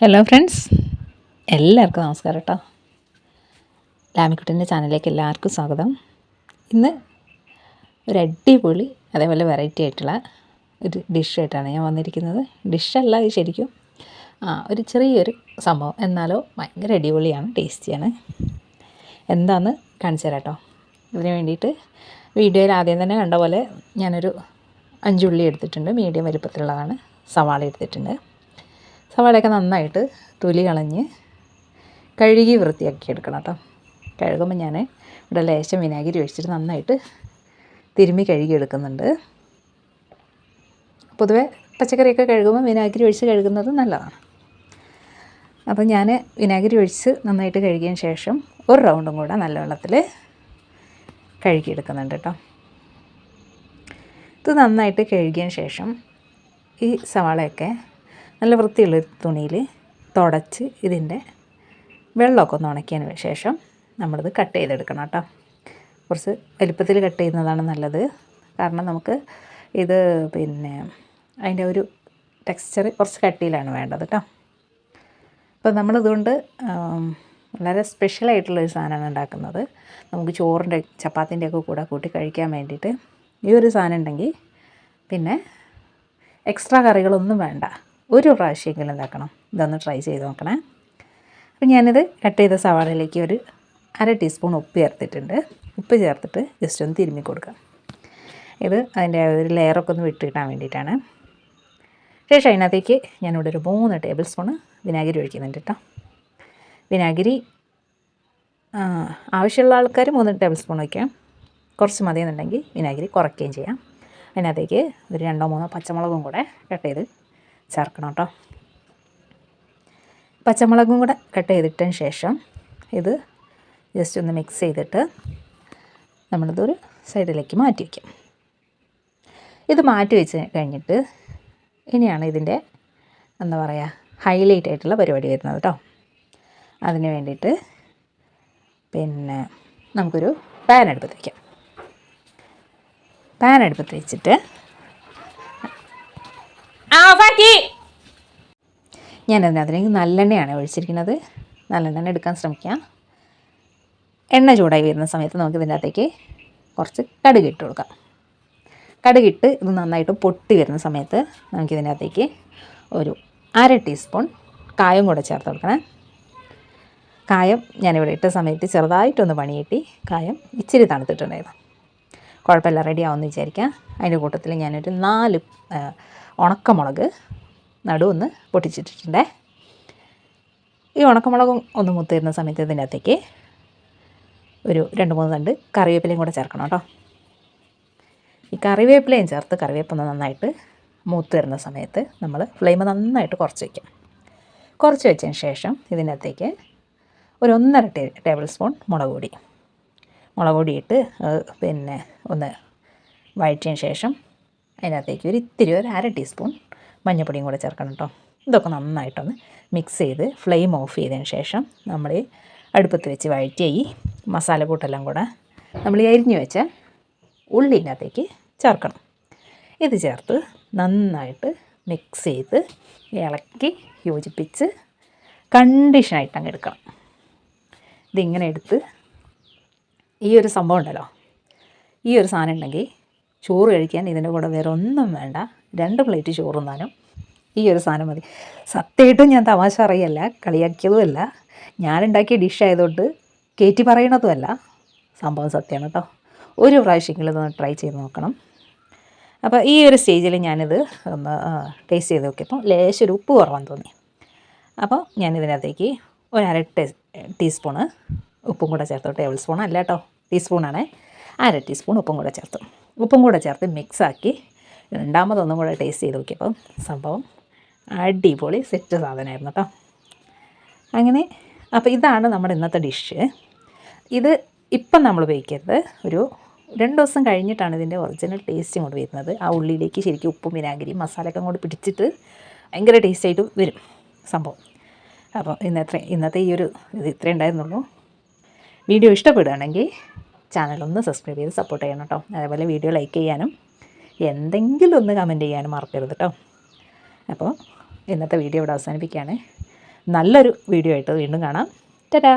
Hello friends എല്ലാവർക്കും നമസ്കാരം കേട്ടോ ലാമിക്കുട്ടന്റെ ചാനലിലേക്ക് എല്ലാവർക്കും സ്വാഗതം. ഇന്ന് ഒരു അടിപൊളി അതേപോലെ വെറൈറ്റി ആയിട്ടുള്ള ഒരു ഡിഷായിട്ടാണ് ഞാൻ വന്നിരിക്കുന്നത്. ഡിഷല്ല ഇത് ശരിക്കും ആ ഒരു ചെറിയൊരു സംഭവം. എന്നാലോ ഭയങ്കര അടിപൊളിയാണ് ടേസ്റ്റിയാണ്. എന്താണെന്ന് കാണിച്ചു തരാം കേട്ടോ ഇതിന് വേണ്ടിയിട്ട് വീഡിയോയിൽ ആദ്യം തന്നെ കണ്ട പോലെ ഞാനൊരു അഞ്ചുള്ളി എടുത്തിട്ടുണ്ട്. മീഡിയം വലുപ്പത്തിലുള്ളതാണ്. സവാള എടുത്തിട്ടുണ്ട്. സവാളയൊക്കെ നന്നായിട്ട് തൊലി കളഞ്ഞ് കഴുകി വൃത്തിയാക്കി എടുക്കണം കേട്ടോ. കഴുകുമ്പോൾ ഞാൻ ഇവിടെ ലേശം വിനാഗിരി ഒഴിച്ചിട്ട് നന്നായിട്ട് തിരുമ്മി കഴുകി എടുക്കുന്നുണ്ട്. പൊതുവേ പച്ചക്കറിയൊക്കെ കഴുകുമ്പോൾ വിനാഗിരി ഒഴിച്ച് കഴുകുന്നത് നല്ലതാണ്. അപ്പോൾ ഞാൻ വിനാഗിരി ഒഴിച്ച് നന്നായിട്ട് കഴുകിയതിന് ശേഷം ഒരു റൗണ്ടും കൂടെ നല്ല വെള്ളത്തിൽ കഴുകിയെടുക്കുന്നുണ്ട് കേട്ടോ. ഇത് നന്നായിട്ട് കഴുകിയതിന് ശേഷം ഈ സവാളയൊക്കെ നല്ല വൃത്തിയുള്ള തുണിയിൽ തുടച്ച് ഇതിന്റെ വെള്ളമൊക്കെ ഒന്ന് ഉണക്കിയതിന് ശേഷം നമ്മളിത് കട്ട് ചെയ്തെടുക്കണം കേട്ടോ. കുറച്ച് വലിപ്പത്തിൽ കട്ട് ചെയ്യുന്നതാണ് നല്ലത്. കാരണം നമുക്ക് ഇത് പിന്നെ അതിന്റെ ഒരു ടെക്സ്ചർ കുറച്ച് കട്ടിയിലാണ് വേണ്ടത് കേട്ടോ. അപ്പോൾ നമ്മളിതുകൊണ്ട് വളരെ സ്പെഷ്യലായിട്ടുള്ള ഒരു സാധനമാണ് ഉണ്ടാക്കുന്നത്. നമുക്ക് ചോറിന്റെ ചപ്പാത്തിന്റെ ഒക്കെ കൂടെ കൂട്ടി കഴിക്കാൻ വേണ്ടിയിട്ട് ഈ ഒരു സാധനം ഉണ്ടെങ്കിൽ പിന്നെ എക്സ്ട്രാ കറികളൊന്നും വേണ്ട. ഒരു പ്രാവശ്യമെങ്കിലും എന്താക്കണം ഇതൊന്ന് ട്രൈ ചെയ്ത് നോക്കണേ. അപ്പം ഞാനിത് കട്ട് ചെയ്ത സവാളയിലേക്ക് ഒരു അര ടീസ്പൂൺ ഉപ്പ് ചേർത്തിട്ടുണ്ട്. ഉപ്പ് ചേർത്തിട്ട് ജസ്റ്റ് ഒന്ന് തിരുമ്മി കൊടുക്കാം. ഇത് അതിന്റെ ഒരു ലെയറൊക്കെ ഒന്ന് വിട്ട് കിട്ടാൻ വേണ്ടിയിട്ടാണ്. ശേഷം അതിനകത്തേക്ക് ഞാനിവിടെ ഒരു മൂന്ന് ടേബിൾ സ്പൂണ് വിനാഗിരി ഒഴിക്കുന്നുണ്ട് കേട്ടോ. വിനാഗിരി ആവശ്യമുള്ള ആൾക്കാർ മൂന്ന് ടേബിൾ സ്പൂൺ വയ്ക്കാം കുറച്ച് മതിയെന്നുണ്ടെങ്കിൽ വിനാഗിരി കുറയ്ക്കുകയും ചെയ്യാം. അതിനകത്തേക്ക് ഒരു രണ്ടോ മൂന്നോ പച്ചമുളകും കൂടെ കട്ട് ചെയ്ത് ചേർക്കണം കേട്ടോ. പച്ചമുളകും കൂടെ കട്ട് ചെയ്തിട്ടതിന് ശേഷം ഇത് ജസ്റ്റ് ഒന്ന് മിക്സ് ചെയ്തിട്ട് നമ്മളിതൊരു സൈഡിലേക്ക് മാറ്റി വയ്ക്കും ഇത് മാറ്റി വെച്ച് കഴിഞ്ഞിട്ട് ഇനിയാണ് ഇതിന്റെ എന്താ പറയുക ഹൈലൈറ്റ് ആയിട്ടുള്ള പരിപാടി വരുന്നത് കേട്ടോ. അതിന് വേണ്ടിയിട്ട് പിന്നെ നമുക്കൊരു പാൻ അടുപ്പത്ത് വയ്ക്കാം പാൻ അടുപ്പത്ത് വെച്ചിട്ട് അതിലേക്ക് നല്ലെണ്ണയാണ് ഒഴിച്ചിരിക്കുന്നത്. നല്ലെണ്ണ എടുക്കാൻ ശ്രമിക്കാം. എണ്ണ ചൂടായി വരുന്ന സമയത്ത് നമുക്ക് ഇതിന്റെ അകത്തേക്ക് കുറച്ച് കടുക് ഇട്ട് കൊടുക്കാം. കടുകിട്ട് ഇത് നന്നായിട്ട് പൊട്ടി വരുന്ന സമയത്ത് നമുക്കിതിന്റെ അകത്തേക്ക് ഒരു അര ടീസ്പൂൺ കായം കൂടെ ചേർത്ത് കൊടുക്കണം. കായം ഞാനിവിടെ ഇട്ട സമയത്ത് ചെറുതായിട്ടൊന്ന് പണി കിട്ടി കായം ഇച്ചിരി തണുത്തിട്ടുണ്ടായിരുന്നു. കുഴപ്പമില്ല റെഡി ആവുമെന്ന് വിചാരിക്കാം. അതിന്റെ കൂട്ടത്തിൽ ഞാനൊരു നാല് ഉണക്കമുളക് നടുവൊന്ന് പൊട്ടിച്ചിട്ടിട്ടുണ്ടേ. ഈ ഉണക്കമുളകും ഒന്ന് മുത്തിരുന്ന സമയത്ത് ഇതിനകത്തേക്ക് ഒരു രണ്ട് മൂന്ന് തണ്ട് കറിവേപ്പിലയും കൂടെ ചേർക്കണം കേട്ടോ. ഈ കറിവേപ്പിലയും ചേർത്ത് കറിവേപ്പൊന്ന് നന്നായിട്ട് മൂത്ത് വരുന്ന സമയത്ത് നമ്മൾ ഫ്ലെയിം നന്നായിട്ട് കുറച്ച് വയ്ക്കാം കുറച്ച് വെച്ചതിന് ശേഷം ഇതിനകത്തേക്ക് ഒരു ഒന്നര ടേബിൾ സ്പൂൺ മുളക് പൊടി. മുളക് പൊടി ഇട്ട് പിന്നെ ഒന്ന് വഴറ്റിയതിന് ശേഷം അതിനകത്തേക്ക് ഒരു ഇത്തിരി ഒരു അര ടീസ്പൂൺ മഞ്ഞൾപ്പൊടിയും കൂടെ ചേർക്കണം കേട്ടോ ഇതൊക്കെ നന്നായിട്ടൊന്ന് മിക്സ് ചെയ്ത് ഫ്ലെയിം ഓഫ് ചെയ്തതിന് ശേഷം നമ്മൾ അടുപ്പത്ത് വെച്ച് വഴറ്റിയ ഈ മസാല കൂട്ടെല്ലാം കൂടെ നമ്മൾ അരിഞ്ഞു വെച്ച ഉള്ളിനകത്തേക്ക് ചേർക്കണം. ഇത് ചേർത്ത് നന്നായിട്ട് മിക്സ് ചെയ്ത് ഇളക്കി യോജിപ്പിച്ച് കണ്ടീഷനായിട്ട് അങ്ങ് എടുക്കണം. ഇതിങ്ങനെ എടുത്ത് ഈ ഒരു സംഭവം ഉണ്ടല്ലോ. ഈ ഒരു സാധനം ഉണ്ടെങ്കിൽ ചോറ് കഴിക്കാൻ ഇതിന്റെ കൂടെ വേറെ ഒന്നും വേണ്ട. രണ്ട് പ്ലേറ്റ് ചോറ് തിന്നാനും ഈ ഒരു സാധനം മതി. സത്യമായിട്ടും ഞാൻ തമാശ അറിയല്ല കളിയാക്കിയതുമല്ല. ഞാനുണ്ടാക്കിയ ഡിഷ് ആയതുകൊണ്ട് കയറ്റി പറയണതുമല്ല. സംഭവം സത്യമാണ് കേട്ടോ. ഒരു പ്രാവശ്യമെങ്കിലും ഒന്ന് ട്രൈ ചെയ്ത് നോക്കണം. അപ്പോൾ ഈ ഒരു സ്റ്റേജിൽ ഞാനിത് ഒന്ന് ടേസ്റ്റ് ചെയ്ത് നോക്കിയപ്പോൾ ലേശം ഒരു ഉപ്പ് കുറവാൻ തോന്നി. അപ്പോൾ ഞാനിതിനകത്തേക്ക് ഒരു അര ടീ ടീസ്പൂണ് ഉപ്പും കൂടെ ചേർത്തു. ടേബിൾ സ്പൂൺ അല്ല കേട്ടോ ടീസ്പൂണാണേ അര ടീസ്പൂൺ ഉപ്പും കൂടെ ചേർത്തു. ഉപ്പും കൂടെ ചേർത്ത് മിക്സാക്കി രണ്ടാമതൊന്നും കൂടെ ടേസ്റ്റ് ചെയ്ത് നോക്കിയപ്പോൾ സംഭവം അടിപൊളി സെറ്റ് സാധനമായിരുന്നു കേട്ടോ. അങ്ങനെ അപ്പോൾ ഇതാണ് നമ്മുടെ ഇന്നത്തെ ഡിഷ് ഇത് ഇപ്പം നമ്മൾ ഉപയോഗിക്കരുത്. ഒരു രണ്ട് ദിവസം കഴിഞ്ഞിട്ടാണ് ഇതിന്റെ ഒറിജിനൽ ടേസ്റ്റ് ഇങ്ങോട്ട് വരുന്നത്. ആ ഉള്ളിയിലേക്ക് ശരിക്കും ഉപ്പും വിനാഗിരിയും മസാലയൊക്കെ അങ്ങോട്ട് പിടിച്ചിട്ട് ഭയങ്കര ടേസ്റ്റ് ആയിട്ട് വരും സംഭവം. അപ്പോൾ ഇന്നത്തെ ഇന്നത്തെ ഈ ഒരു ഇത് ഇത്രേ ഉണ്ടായിരുന്നുള്ളൂ. വീഡിയോ ഇഷ്ടപ്പെടുകയാണെങ്കിൽ ചാനലൊന്ന് സബ്സ്ക്രൈബ് ചെയ്ത് സപ്പോർട്ട് ചെയ്യണം കേട്ടോ. അതേപോലെ വീഡിയോ ലൈക്ക് ചെയ്യാനും എന്തെങ്കിലും ഒന്ന് കമന്റ് ചെയ്യാൻ മറക്കരുത് കേട്ടോ അപ്പോൾ ഇന്നത്തെ വീഡിയോ ഇവിടെ അവസാനിപ്പിക്കുകയാണ്. നല്ലൊരു വീഡിയോ ആയിട്ട് വീണ്ടും കാണാം. ടാറ്റാ